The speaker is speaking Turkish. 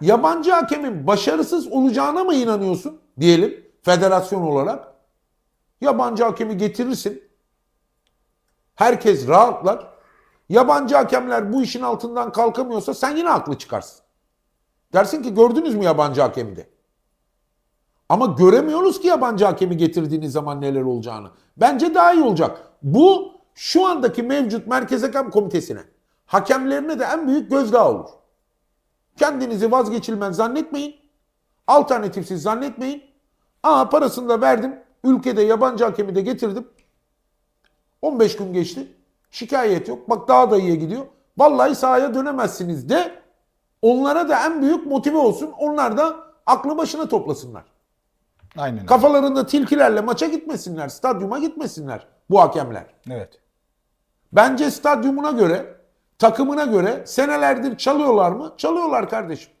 yabancı hakemin başarısız olacağına mı inanıyorsun diyelim federasyon olarak? Yabancı hakemi getirirsin. Herkes rahatlar. Yabancı hakemler bu işin altından kalkamıyorsa sen yine haklı çıkarsın. Dersin ki gördünüz mü yabancı hakemi de? Ama göremiyoruz ki yabancı hakemi getirdiğiniz zaman neler olacağını. Bence daha iyi olacak. Bu şu andaki mevcut Merkez Hakem Komitesi'ne, hakemlerine de en büyük gözdağı olur. Kendinizi vazgeçilmez zannetmeyin. Alternatifsiz zannetmeyin. Aa parasını da verdim. Ülkede yabancı hakemi de getirdim. 15 gün geçti. Şikayet yok. Bak daha da iyiye gidiyor. Vallahi sahaya dönemezsiniz de onlara da en büyük motive olsun. Onlar da aklı başına toplasınlar. Aynen öyle. Kafalarında tilkilerle maça gitmesinler. Stadyuma gitmesinler bu hakemler. Evet. Bence stadyumuna göre, takımına göre senelerdir çalıyorlar mı? Çalıyorlar kardeşim.